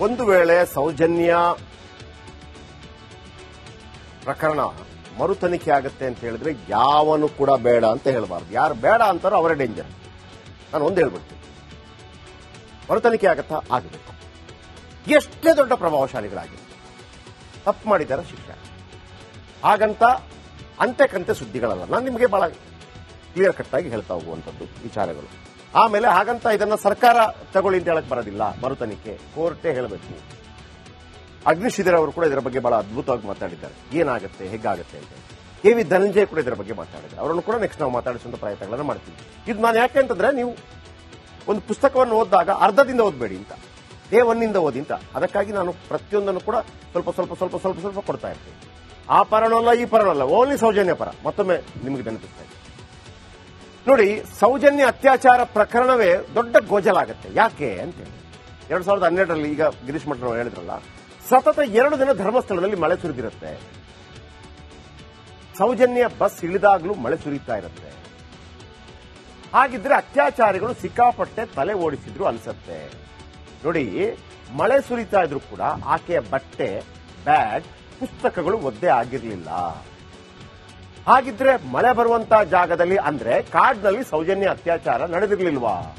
ಒಂದು ವೇಳೆ ಸೌಜನ್ಯ ಪ್ರಕರಣ ಮರು ತನಿಖೆ ಆಗುತ್ತೆ ಅಂತ ಹೇಳಿದ್ರೆ ಯಾವನು ಕೂಡ ಬೇಡ ಅಂತ ಹೇಳಬಾರ್ದು. ಯಾರು ಬೇಡ ಅಂತಾರೋ ಅವರೇ ಡೇಂಜರ್ ನಾನು ಒಂದು ಹೇಳ್ಬಿಡ್ತೀನಿ. ಮರು ತನಿಖೆ ಆಗತ್ತಾ? ಆಗಬೇಕು. ಎಷ್ಟೇ ದೊಡ್ಡ ಪ್ರಭಾವಶಾಲಿಗಳಾಗಿರುತ್ತೆ ತಪ್ಪು ಮಾಡಿದ್ದಾರೆ ಶಿಕ್ಷೆ ಹಾಗಂತ ಅಂತೆ ಕಂತೆ ಸುದ್ದಿಗಳಲ್ಲ. ನಾನು ನಿಮಗೆ ಬಹಳ ಕ್ಲಿಯರ್ ಕಟ್ ಆಗಿ ಹೇಳ್ತಾ ಹೋಗುವಂಥದ್ದು ವಿಚಾರಗಳು. ಆಮೇಲೆ ಹಾಗಂತ ಇದನ್ನ ಸರ್ಕಾರ ತಗೊಳ್ಳಿ ಅಂತ ಹೇಳಕ್ ಬರೋದಿಲ್ಲ. ಮರು ತನಿಖೆ ಕೋರ್ಟೇ ಹೇಳಬೇಕು. ಅಗ್ನಿಶಿಧರ್ ಅವರು ಕೂಡ ಇದರ ಬಗ್ಗೆ ಬಹಳ ಅದ್ಭುತವಾಗಿ ಮಾತಾಡಿದ್ದಾರೆ. ಏನಾಗುತ್ತೆ, ಹೇಗಾಗುತ್ತೆ ಅಂತ. ಕೆ ವಿ ಧನಂಜಯ ಕೂಡ ಇದರ ಬಗ್ಗೆ ಮಾತಾಡಿದ್ದಾರೆ. ಅವರನ್ನು ಕೂಡ ನೆಕ್ಸ್ಟ್ ನಾವು ಮಾತಾಡಿಸುವಂತ ಪ್ರಯತ್ನಗಳನ್ನು ಮಾಡ್ತೀವಿ. ಇದು ನಾನು ಯಾಕೆ ಅಂತಂದ್ರೆ ನೀವು ಒಂದು ಪುಸ್ತಕವನ್ನು ಓದಿದಾಗ ಅರ್ಧದಿಂದ ಓದಬೇಡಿ ಅಂತ. ಡೇ ಒನ್ನಿಂದ ಓದಿ ಅಂತ. ಅದಕ್ಕಾಗಿ ನಾನು ಪ್ರತಿಯೊಂದನ್ನು ಕೂಡ ಸ್ವಲ್ಪ ಸ್ವಲ್ಪ ಸ್ವಲ್ಪ ಸ್ವಲ್ಪ ಸ್ವಲ್ಪ ಕೊಡ್ತಾ ಇರ್ತೀನಿ. ಆ ಪರನಲ್ಲ, ಈ ಪರನಲ್ಲ, ಓನ್ಲಿ ಸೌಜನ್ಯ ಪರ. ಮತ್ತೊಮ್ಮೆ ನಿಮಗೆ ನೆನಪಿಸ್ತಾ ಇದ್ದೀನಿ. ನೋಡಿ, ಸೌಜನ್ಯ ಅತ್ಯಾಚಾರ ಪ್ರಕರಣವೇ ದೊಡ್ಡ ಗೋಜಲಾಗುತ್ತೆ. ಯಾಕೆ ಅಂತೇಳಿ ಎರಡ್ ಸಾವಿರದ ಹನ್ನೆರಡರಲ್ಲಿ ಈಗ ಗಿರೀಶ್ ಮಠರು ಹೇಳಿದ್ರಲ್ಲ, ಸತತ ಎರಡು ದಿನ ಧರ್ಮಸ್ಥಳದಲ್ಲಿ ಮಳೆ ಸುರಿದಿರುತ್ತೆ. ಸೌಜನ್ಯ ಬಸ್ ಇಳಿದಾಗಲೂ ಮಳೆ ಸುರಿತಾ ಇರುತ್ತೆ. ಹಾಗಿದ್ರೆ ಅತ್ಯಾಚಾರಿಗಳು ಸಿಕ್ಕಾಪಟ್ಟೆ ತಲೆ ಓಡಿಸಿದ್ರು ಅನ್ಸತ್ತೆ. ನೋಡಿ, ಮಳೆ ಸುರಿತಾ ಇದ್ರು ಕೂಡ ಆಕೆಯ ಬಟ್ಟೆ, ಬ್ಯಾಗ್, ಪುಸ್ತಕಗಳು ಒದ್ದೆ ಆಗಿರ್ಲಿಲ್ಲ. ಹಾಗಿದ್ರೆ ಮಳೆ ಬರುವಂತ ಜಾಗದಲ್ಲಿ ಅಂದ್ರೆ ಕಾಡ್ನಲ್ಲಿ ಸೌಜನ್ಯ ಅತ್ಯಾಚಾರ ನಡೆದಿರಲಿಲ್ವಾ?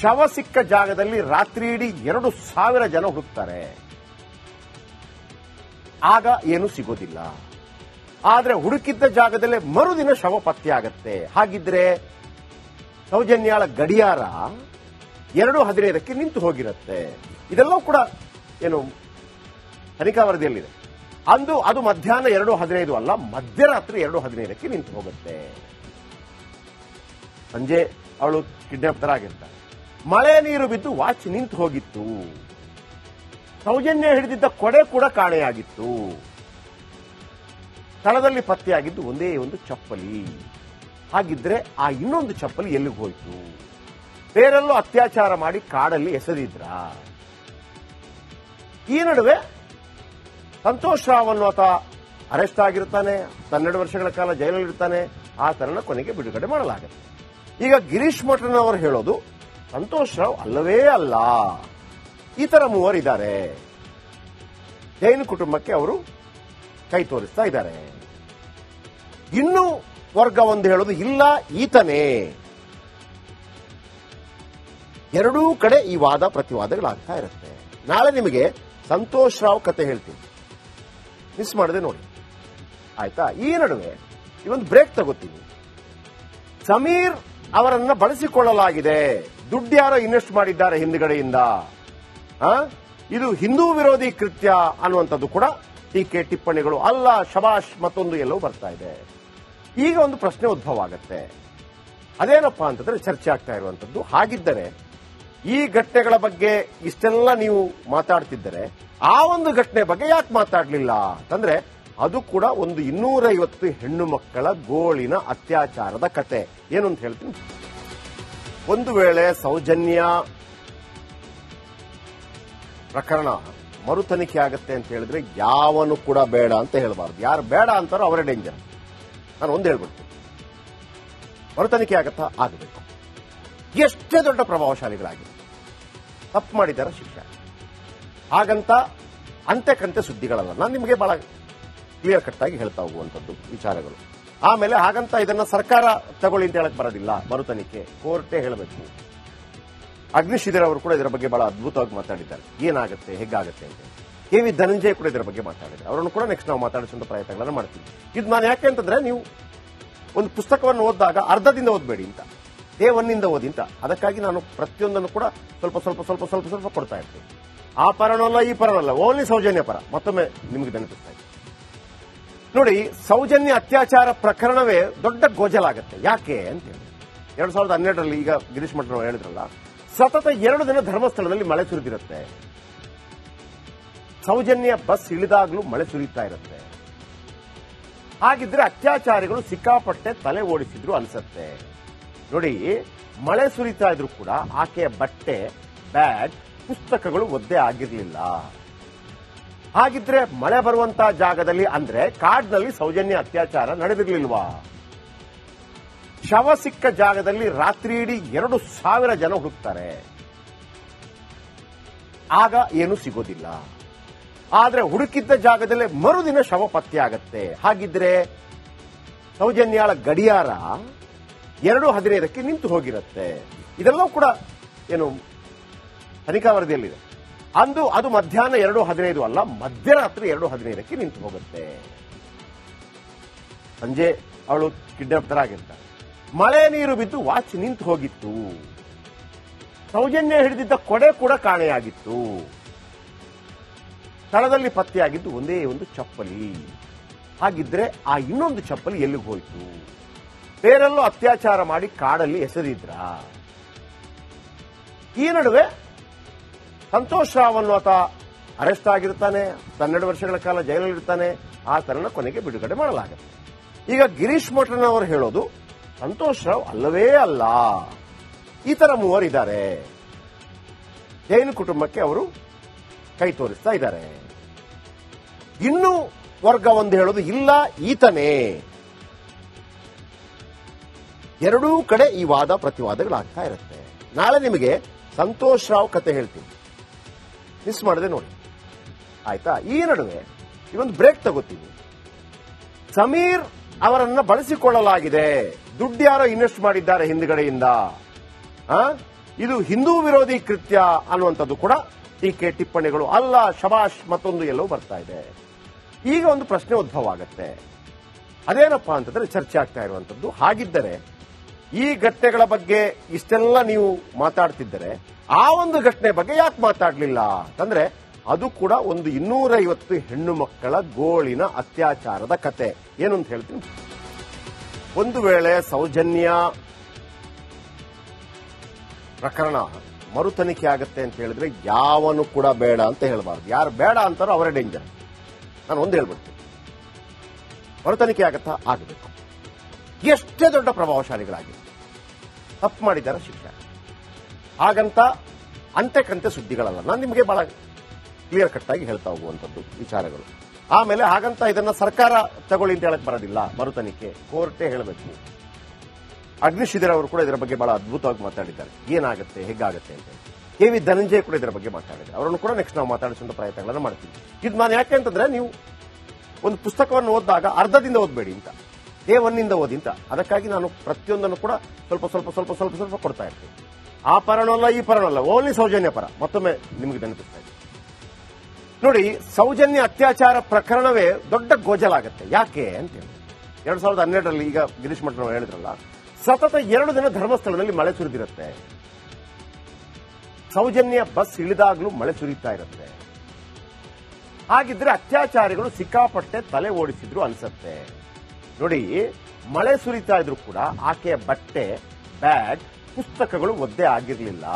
ಶವ ಸಿಕ್ಕ ಜಾಗದಲ್ಲಿ ರಾತ್ರಿ ಇಡೀ ಎರಡು ಸಾವಿರ ಜನ ಹುಡುಕ್ತಾರೆ ಆಗ ಏನು ಸಿಗೋದಿಲ್ಲ. ಆದ್ರೆ ಹುಡುಕಿದ್ದ ಜಾಗದಲ್ಲೇ ಮರುದಿನ ಶವ ಪತ್ತೆಯಾಗತ್ತೆ ಹಾಗಿದ್ರೆ ಸೌಜನ್ಯಾಳ ಗಡಿಯಾರ ಎರಡು ಹದಿನೈದಕ್ಕೆ ನಿಂತು ಹೋಗಿರುತ್ತೆ. ಇದೆಲ್ಲವೂ ಕೂಡ ಏನು ತನಿಖಾ ವರದಿಯಲ್ಲಿದೆ. ಅಂದು ಅದು ಮಧ್ಯಾಹ್ನ ಎರಡು ಹದಿನೈದು ಅಲ್ಲ, ಮಧ್ಯರಾತ್ರಿ ಎರಡು ಹದಿನೈದಕ್ಕೆ ನಿಂತು ಹೋಗುತ್ತೆ. ಸಂಜೆ ಅವಳು ಕಿಡ್ನಾಪ್ತರಾಗಿರ್ತಾರೆ ಮಳೆ ನೀರು ಬಿದ್ದು ವಾಚ್ ನಿಂತು ಹೋಗಿತ್ತು. ಸೌಜನ್ಯ ಹಿಡಿದಿದ್ದ ಕೊಡೆ ಕೂಡ ಕಾಣೆಯಾಗಿತ್ತು. ಸ್ಥಳದಲ್ಲಿ ಪತ್ತೆಯಾಗಿದ್ದು ಒಂದೇ ಒಂದು ಚಪ್ಪಲಿ. ಹಾಗಿದ್ರೆ ಆ ಇನ್ನೊಂದು ಚಪ್ಪಲಿ ಎಲ್ಲಿಗೆ ಹೋಯ್ತು? ಬೇರೆಲ್ಲೂ ಅತ್ಯಾಚಾರ ಮಾಡಿ ಕಾಡಲ್ಲಿ ಎಸೆದಿದ್ರ? ಈ ನಡುವೆ ಸಂತೋಷ್ ರಾವ್ ಅನ್ನುವತ ಅರೆಸ್ಟ್ ಆಗಿರ್ತಾನೆ ಹನ್ನೆರಡು ವರ್ಷಗಳ ಕಾಲ ಜೈಲಲ್ಲಿರ್ತಾನೆ, ಆ ತರನ ಕೊನೆಗೆ ಬಿಡುಗಡೆ ಮಾಡಲಾಗುತ್ತೆ. ಈಗ ಗಿರೀಶ್ ಮಠನವರು ಹೇಳೋದು, ಸಂತೋಷ್ ರಾವ್ ಅಲ್ಲವೇ ಅಲ್ಲ, ಈ ತರ ಮೂವರಿದ್ದಾರೆ ಜೈನ್ ಕುಟುಂಬಕ್ಕೆ ಅವರು ಕೈ ತೋರಿಸ್ತಾ ಇದ್ದಾರೆ. ಇನ್ನು ವರ್ಗ ಒಂದು ಹೇಳೋದು, ಇಲ್ಲ, ಈತನೇ. ಎರಡೂ ಕಡೆ ಈ ವಾದ, ಪ್ರತಿವಾದಗಳಾಗ್ತಾ ಇರುತ್ತೆ. ನಾಳೆ ನಿಮಗೆ ಸಂತೋಷ್ ರಾವ್ ಕತೆ ಹೇಳ್ತೀನಿ. ಮಿಸ್ ಮಾಡದೆ ನೋಡಿ. ಆಯ್ತಾ? ಈ ನಡುವೆ ಇವೊಂದು ಬ್ರೇಕ್ ತಗೋತೀನಿ. ಸಮೀರ್ ಅವರನ್ನ ಬಳಸಿಕೊಳ್ಳಲಾಗಿದೆ. ದುಡ್ಡು ಯಾರೋ ಇನ್ವೆಸ್ಟ್ ಮಾಡಿದ್ದಾರೆ ಹಿಂದ್ಗಡೆಯಿಂದ? ಇದು ಹಿಂದೂ ವಿರೋಧಿ ಕೃತ್ಯ ಅನ್ನುವಂಥದ್ದು ಕೂಡ ಟೀಕೆ, ಟಿಪ್ಪಣಿಗಳು ಅಲ್ಲ, ಶಬಾಷ್ ಮತ್ತೊಂದು ಎಲ್ಲೋ ಬರ್ತಾ ಇದೆ. ಈಗ ಒಂದು ಪ್ರಶ್ನೆ ಉದ್ಭವ ಆಗತ್ತೆ. ಅದೇನಪ್ಪಾ ಅಂತಂದ್ರೆ ಚರ್ಚೆ ಆಗ್ತಾ ಇರುವಂತದ್ದು ಹಾಗಿದ್ದರೆ ಈ ಘಟನೆಗಳ ಬಗ್ಗೆ ಇಷ್ಟೆಲ್ಲ ನೀವು ಮಾತಾಡ್ತಿದ್ದರೆ ಆ ಒಂದು ಘಟನೆ ಬಗ್ಗೆ ಯಾಕೆ ಮಾತಾಡ್ಲಿಲ್ಲ ಅಂತಂದ್ರೆ ಅದು ಕೂಡ ಒಂದು ಇನ್ನೂರೈವತ್ತು ಹೆಣ್ಣು ಮಕ್ಕಳ ಗೋಳಿನ ಅತ್ಯಾಚಾರದ ಕತೆ. ಏನು ಅಂತ ಹೇಳ್ತೀನಿ. ಒಂದು ವೇಳೆ ಸೌಜನ್ಯ ಪ್ರಕರಣ ಮರು ತನಿಖೆ ಆಗುತ್ತೆ ಅಂತ ಹೇಳಿದ್ರೆ ಯಾವನು ಕೂಡ ಬೇಡ ಅಂತ ಹೇಳಬಾರ್ದು. ಯಾರು ಬೇಡ ಅಂತಾರೋ ಅವರೇ ಡೇಂಜರ್ ನಾನು ಒಂದು ಹೇಳ್ಬಿಡ್ತೀನಿ. ಮರು ತನಿಖೆ ಆಗತ್ತಾ? ಆಗಬೇಕು. ಎಷ್ಟೇ ದೊಡ್ಡ ಪ್ರಭಾವಶಾಲಿಗಳಾಗಿದೆ ತಪ್ಪು ಮಾಡಿದ್ದಾರೆ ಶಿಕ್ಷೆ. ಹಾಗಂತ ಅಂತೆ ಕಂತೆ ಸುದ್ದಿಗಳಲ್ಲ. ನಾನು ನಿಮಗೆ ಬಹಳ ಕ್ಲಿಯರ್ ಕಟ್ ಆಗಿ ಹೇಳ್ತಾ ಹೋಗುವಂಥದ್ದು ವಿಚಾರಗಳು. ಆಮೇಲೆ ಹಾಗಂತ ಇದನ್ನ ಸರ್ಕಾರ ತಗೊಳ್ಳಿ ಅಂತ ಹೇಳಕ್ ಬರೋದಿಲ್ಲ ಮರು ತನಿಖೆ ಕೋರ್ಟೇ ಹೇಳಬೇಕು. ಅಗ್ನಿಶಿಧರ್ ಅವರು ಕೂಡ ಇದರ ಬಗ್ಗೆ ಬಹಳ ಅದ್ಭುತವಾಗಿ ಮಾತಾಡಿದ್ದಾರೆ. ಏನಾಗುತ್ತೆ ಹೆಗ್ಗಾಗುತ್ತೆ ಅಂತ. ಕೆ ವಿ ಧನಂಜಯ ಕೂಡ ಇದರ ಬಗ್ಗೆ ಮಾತಾಡಿದ್ದಾರೆ. ಅವರನ್ನು ಕೂಡ ನೆಕ್ಸ್ಟ್ ನಾವು ಮಾತಾಡಿಸುವಂತ ಪ್ರಯತ್ನಗಳನ್ನು ಮಾಡ್ತೀವಿ. ಇದು ನಾನು ಯಾಕೆ ಅಂತಂದ್ರೆ ನೀವು ಒಂದು ಪುಸ್ತಕವನ್ನು ಓದಿದಾಗ ಅರ್ಧದಿಂದ ಓದಬೇಡಿ ಅಂತ. ಡೇ ಒನ್ನಿಂದ ಓದಿ ಅಂತ. ಅದಕ್ಕಾಗಿ ನಾನು ಪ್ರತಿಯೊಂದನ್ನು ಕೂಡ ಸ್ವಲ್ಪ ಸ್ವಲ್ಪ ಸ್ವಲ್ಪ ಸ್ವಲ್ಪ ಸ್ವಲ್ಪ ಕೊಡ್ತಾ ಇರ್ತೀನಿ. ಆ ಪರನಲ್ಲ ಈ ಪರನಲ್ಲ ಓನ್ಲಿ ಸೌಜನ್ಯ ಪರ. ಮತ್ತೊಮ್ಮೆ ನಿಮಗೆ ನೆನಪಿಸ್ತಾ ಇದ್ದೀನಿ. ನೋಡಿ, ಸೌಜನ್ಯ ಅತ್ಯಾಚಾರ ಪ್ರಕರಣವೇ ದೊಡ್ಡ ಗೋಜಲಾಗುತ್ತೆ. ಯಾಕೆ ಅಂತೇಳಿ ಎರಡ್ ಸಾವಿರದ ಹನ್ನೆರಡರಲ್ಲಿ ಈಗ ಗಿರೀಶ್ ಮಠರು ಹೇಳಿದ್ರಲ್ಲ, ಸತತ ಎರಡು ದಿನ ಧರ್ಮಸ್ಥಳದಲ್ಲಿ ಮಳೆ ಸುರಿದಿರುತ್ತೆ. ಸೌಜನ್ಯ ಬಸ್ ಇಳಿದಾಗಲೂ ಮಳೆ ಸುರಿತಾ ಇರುತ್ತೆ. ಹಾಗಿದ್ರೆ ಅತ್ಯಾಚಾರಿಗಳು ಸಿಕ್ಕಾಪಟ್ಟೆ ತಲೆ ಓಡಿಸಿದ್ರು ಅನ್ಸತ್ತೆ. ನೋಡಿ, ಮಳೆ ಸುರಿತಾ ಇದ್ರು ಕೂಡ ಆಕೆಯ ಬಟ್ಟೆ, ಬ್ಯಾಗ್, ಪುಸ್ತಕಗಳು ಒದ್ದೆ ಆಗಿರ್ಲಿಲ್ಲ. ಹಾಗಿದ್ರೆ ಮಳೆ ಬರುವಂತ ಜಾಗದಲ್ಲಿ ಅಂದ್ರೆ ಕಾಡ್ನಲ್ಲಿ ಸೌಜನ್ಯ ಅತ್ಯಾಚಾರ ನಡೆದಿರ್ಲಿಲ್ವಾ? ಶವ ಸಿಕ್ಕ ಜಾಗದಲ್ಲಿ ರಾತ್ರಿ ಇಡೀ ಎರಡು ಸಾವಿರ ಜನ ಹುಡುಕ್ತಾರೆ. ಆಗ ಏನು ಸಿಗೋದಿಲ್ಲ. ಆದ್ರೆ ಹುಡುಕಿದ್ದ ಜಾಗದಲ್ಲೇ ಮರುದಿನ ಶವ ಪತ್ತೆ ಆಗತ್ತೆ. ಹಾಗಿದ್ರೆ ಸೌಜನ್ಯಾಳ ಗಡಿಯಾರ ಎರಡು ಹದಿನೈದಕ್ಕೆ ನಿಂತು ಹೋಗಿರುತ್ತೆ. ಇದೆಲ್ಲವೂ ಕೂಡ ಏನು ತನಿಖಾ ವರದಿಯಲ್ಲಿದೆ. ಅಂದು ಅದು ಮಧ್ಯಾಹ್ನ ಎರಡು ಹದಿನೈದು ಅಲ್ಲ ಮಧ್ಯರಾತ್ರಿ ಎರಡು ಹದಿನೈದಕ್ಕೆ ನಿಂತು ಹೋಗುತ್ತೆ. ಸಂಜೆ ಅವಳು ಕಿಡ್ನಾಪ್ತರಾಗಿರ್ತಾರೆ ಮಳೆ ನೀರು ಬಿದ್ದು ವಾಚ್ ನಿಂತು ಹೋಗಿತ್ತು. ಸೌಜನ್ಯ ಹಿಡಿದಿದ್ದ ಕೊಡೆ ಕೂಡ ಕಾಣೆಯಾಗಿತ್ತು. ಸ್ಥಳದಲ್ಲಿ ಪತ್ತೆಯಾಗಿದ್ದು ಒಂದೇ ಒಂದು ಚಪ್ಪಲಿ. ಹಾಗಿದ್ರೆ ಆ ಇನ್ನೊಂದು ಚಪ್ಪಲಿ ಎಲ್ಲಿಗೆ ಹೋಯ್ತು? ಬೇರೆಲ್ಲೋ ಅತ್ಯಾಚಾರ ಮಾಡಿ ಕಾಡಲ್ಲಿ ಎಸೆದಿದ್ರ. ಈ ನಡುವೆ ಸಂತೋಷ್ ರಾವ್ ಅನ್ನುವಾತ ಅರೆಸ್ಟ್ ಆಗಿರ್ತಾನೆ, ಹನ್ನೆರಡು ವರ್ಷಗಳ ಕಾಲ ಜೈಲಲ್ಲಿರ್ತಾನೆ ಆತನನ್ನ ಕೊನೆಗೆ ಬಿಡುಗಡೆ ಮಾಡಲಾಗುತ್ತೆ. ಈಗ ಗಿರೀಶ್ ಮೊಟ್ರನ್ ಅವರು ಹೇಳೋದು, ಸಂತೋಷ್ ರಾವ್ ಅಲ್ಲವೇ ಅಲ್ಲ, ಈ ತರ ಮೂವರಿದ್ದಾರೆ ಜೈನ್ ಕುಟುಂಬಕ್ಕೆ ಅವರು ಕೈ ತೋರಿಸ್ತಾ ಇದ್ದಾರೆ. ಇನ್ನು ವರ್ಗ ಒಂದು ಹೇಳೋದು, ಇಲ್ಲ, ಈತನೇ. ಎರಡೂ ಕಡೆ ಈ ವಾದ ಪ್ರತಿವಾದಗಳಾಗ್ತಾ ಇರುತ್ತೆ. ನಾಳೆ ನಿಮಗೆ ಸಂತೋಷ್ ರಾವ್ ಕತೆ ಹೇಳ್ತೀನಿ. ಮಿಸ್ ಮಾಡದೆ ನೋಡಿ. ಆಯ್ತಾ? ಈ ನಡುವೆ ಇವೊಂದು ಬ್ರೇಕ್ ತಗೋತೀನಿ. ಸಮೀರ್ ಅವರನ್ನ ಬಳಸಿಕೊಳ್ಳಲಾಗಿದೆ. ದುಡ್ಡು ಯಾರೋ ಇನ್ವೆಸ್ಟ್ ಮಾಡಿದ್ದಾರೆ ಹಿಂದ್ಗಡೆಯಿಂದ? ಇದು ಹಿಂದೂ ವಿರೋಧಿ ಕೃತ್ಯ ಅನ್ನುವಂಥದ್ದು ಕೂಡ ಟೀಕೆ ಟಿಪ್ಪಣಿಗಳು ಅಲ್ಲ. ಶಬಾಷ್ ಮತ್ತೊಂದು ಎಲ್ಲೋ ಬರ್ತಾ ಇದೆ. ಈಗ ಒಂದು ಪ್ರಶ್ನೆ ಉದ್ಭವ ಆಗತ್ತೆ. ಅದೇನಪ್ಪಾ ಅಂತಂದ್ರೆ ಚರ್ಚೆ ಆಗ್ತಾ ಇರುವಂತದ್ದು ಹಾಗಿದ್ದರೆ ಈ ಘಟನೆಗಳ ಬಗ್ಗೆ ಇಷ್ಟೆಲ್ಲ ನೀವು ಮಾತಾಡ್ತಿದ್ದರೆ ಆ ಒಂದು ಘಟನೆ ಬಗ್ಗೆ ಯಾಕೆ ಮಾತಾಡ್ಲಿಲ್ಲ ಅಂತಂದ್ರೆ ಅದು ಕೂಡ ಒಂದು ಇನ್ನೂರೈವತ್ತು ಹೆಣ್ಣು ಮಕ್ಕಳ ಗೋಳಿನ ಅತ್ಯಾಚಾರದ ಕತೆ. ಏನು ಅಂತ ಹೇಳ್ತೀನಿ. ಒಂದು ವೇಳೆ ಸೌಜನ್ಯ ಪ್ರಕರಣ ಮರು ತನಿಖೆ ಆಗತ್ತೆ ಅಂತ ಹೇಳಿದ್ರೆ ಯಾವನು ಕೂಡ ಬೇಡ ಅಂತ ಹೇಳಬಾರ್ದು. ಯಾರು ಬೇಡ ಅಂತಾರೋ ಅವರೇ ಡೇಂಜರ್ ನಾನು ಒಂದು ಹೇಳ್ಬಿಡ್ತೀನಿ. ಮರು ತನಿಖೆ ಆಗತ್ತಾ? ಆಗಬೇಕು. ಎಷ್ಟೇ ದೊಡ್ಡ ಪ್ರಭಾವಶಾಲಿಗಳಾಗಿ ತಪ್ಪು ಮಾಡಿದ್ದಾರೆ ಶಿಕ್ಷೆ. ಹಾಗಂತ ಅಂತೆ ಕಂತೆ ಸುದ್ದಿಗಳಲ್ಲ. ನಾನು ನಿಮಗೆ ಬಹಳ ಕ್ಲಿಯರ್ ಕಟ್ ಆಗಿ ಹೇಳ್ತಾ ಹೋಗುವಂಥದ್ದು ವಿಚಾರಗಳು. ಆಮೇಲೆ ಹಾಗಂತ ಇದನ್ನ ಸರ್ಕಾರ ತಗೊಳ್ಳಿ ಅಂತ ಹೇಳಕ್ ಬರೋದಿಲ್ಲ ಮರು ತನಿಖೆ ಕೋರ್ಟೇ ಹೇಳಬೇಕು. ಅಗ್ನಿಶಿಧಿರ್ ಅವರು ಕೂಡ ಇದರ ಬಗ್ಗೆ ಬಹಳ ಅದ್ಭುತವಾಗಿ ಮಾತಾಡಿದ್ದಾರೆ. ಏನಾಗುತ್ತೆ, ಹೇಗಾಗುತ್ತೆ ಅಂತ. ಕೆ ವಿ ಧನಂಜಯ ಕೂಡ ಇದರ ಬಗ್ಗೆ ಮಾತಾಡಿದ್ದಾರೆ. ಅವರನ್ನು ಕೂಡ ನೆಕ್ಸ್ಟ್ ನಾವು ಮಾತಾಡಿಸುವಂತ ಪ್ರಯತ್ನಗಳನ್ನು ಮಾಡ್ತೀವಿ. ಇದು ನಾನು ಯಾಕೆ ಅಂತಂದ್ರೆ ನೀವು ಒಂದು ಪುಸ್ತಕವನ್ನು ಓದಿದಾಗ ಅರ್ಧದಿಂದ ಓದಬೇಡಿ ಅಂತ. ಡೇ ಒನ್ನಿಂದ ಓದಿ ಅಂತ ಅದಕ್ಕಾಗಿ ನಾನು ಪ್ರತಿಯೊಂದನ್ನು ಕೂಡ ಸ್ವಲ್ಪ ಸ್ವಲ್ಪ ಸ್ವಲ್ಪ ಸ್ವಲ್ಪ ಸ್ವಲ್ಪ ಕೊಡ್ತಾ ಇರ್ತೀನಿ. ಆ ಪರನಲ್ಲ, ಈ ಪರನಲ್ಲ, ಓನ್ಲಿ ಸೌಜನ್ಯ ಪರ. ಮತ್ತೊಮ್ಮೆ ನಿಮಗೆ ನೆನಪಿಸ್ತಾ ನೋಡಿ, ಸೌಜನ್ಯ ಅತ್ಯಾಚಾರ ಪ್ರಕರಣವೇ ದೊಡ್ಡ ಗೋಜಲಾಗುತ್ತೆ. ಯಾಕೆ ಅಂತ ಹೇಳಿ ಎರಡ್ ಸಾವಿರದ ಹನ್ನೆರಡರಲ್ಲಿ ಈಗ ಗಿರೀಶ್ ಮಠ ಹೇಳಿದ್ರಲ್ಲ, ಸತತ ಎರಡು ದಿನ ಧರ್ಮಸ್ಥಳದಲ್ಲಿ ಮಳೆ ಸುರಿದಿರುತ್ತೆ. ಸೌಜನ್ಯ ಬಸ್ ಇಳಿದಾಗಲೂ ಮಳೆ ಸುರಿತಾ ಇರುತ್ತೆ. ಹಾಗಿದ್ರೆ ಅತ್ಯಾಚಾರಿಗಳು ಸಿಕ್ಕಾಪಟ್ಟೆ ತಲೆ ಓಡಿಸಿದ್ರು ಅನ್ಸತ್ತೆ. ನೋಡಿ ಮಳೆ ಸುರಿತಾ ಇದ್ರು ಕೂಡ ಆಕೆಯ ಬಟ್ಟೆ ಬ್ಯಾಗ್ ಪುಸ್ತಕಗಳು ಒದ್ದೆ ಆಗಿರ್ಲಿಲ್ಲ.